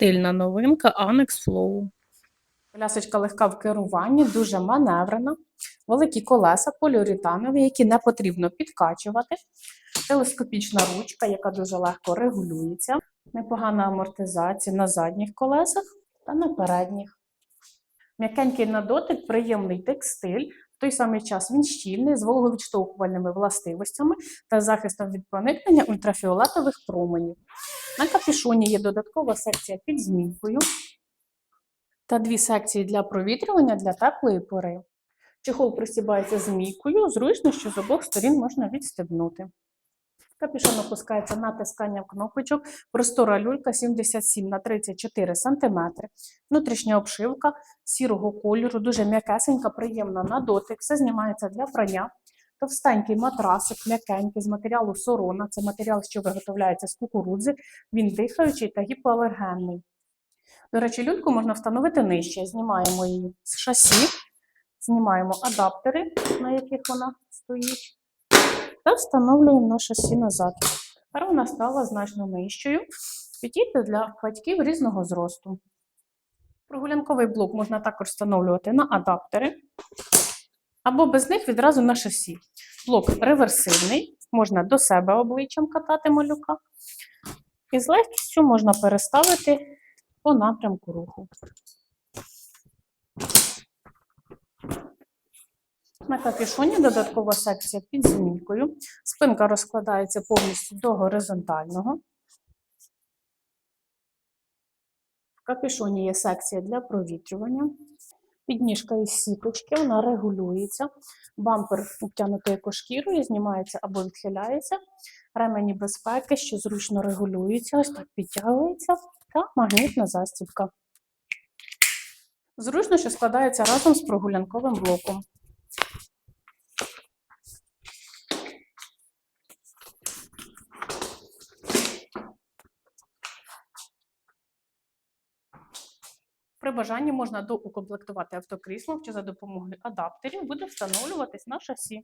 Стильна новинка Annex Flow. Колясочка легка в керуванні, дуже маневрена, великі колеса поліуретанові, які не потрібно підкачувати, телескопічна ручка, яка дуже легко регулюється, непогана амортизація на задніх колесах та на передніх. М'якенький на дотик, приємний текстиль. В той самий час він щільний, з вологовідштовхувальними властивостями та захистом від проникнення ультрафіолетових променів. На капюшоні є додаткова секція під змійкою та дві секції для провітрювання для теплої пори. Чехол пристібається змійкою, зручно, що з обох сторін можна відстебнути. Капюшон опускається натисканням кнопочок, простора люлька 77 на 34 см. Внутрішня обшивка сірого кольору, дуже м'якесенька, приємна на дотик, все знімається для прання. Товстенький матрасик, м'якенький з матеріалу сорона. Це матеріал, що виготовляється з кукурудзи. Він дихаючий та гіпоалергенний. До речі, люльку можна встановити нижче. Знімаємо її з шасі, знімаємо адаптери, на яких вона стоїть, та встановлюємо на шасі назад. Тепер вона стала значно нижчою. Підійде для батьків різного зросту. Прогулянковий блок можна також встановлювати на адаптери, або без них відразу на шасі. Блок реверсивний, можна до себе обличчям катати малюка. І з легкістю можна переставити по напрямку руху. На капюшоні додаткова секція під змійкою. Спинка розкладається повністю до горизонтального. В капюшоні є секція для провітрювання. Підніжка із сіточки, вона регулюється. Бампер обтянутий кошкірою, знімається або відхиляється. Ремені безпеки, що зручно регулюються, ось так підтягується, та магнітна застібка. Зручно, що складається разом з прогулянковим блоком. При бажанні можна доукомплектувати автокрісло, що за допомогою адаптерів буде встановлюватись на шасі.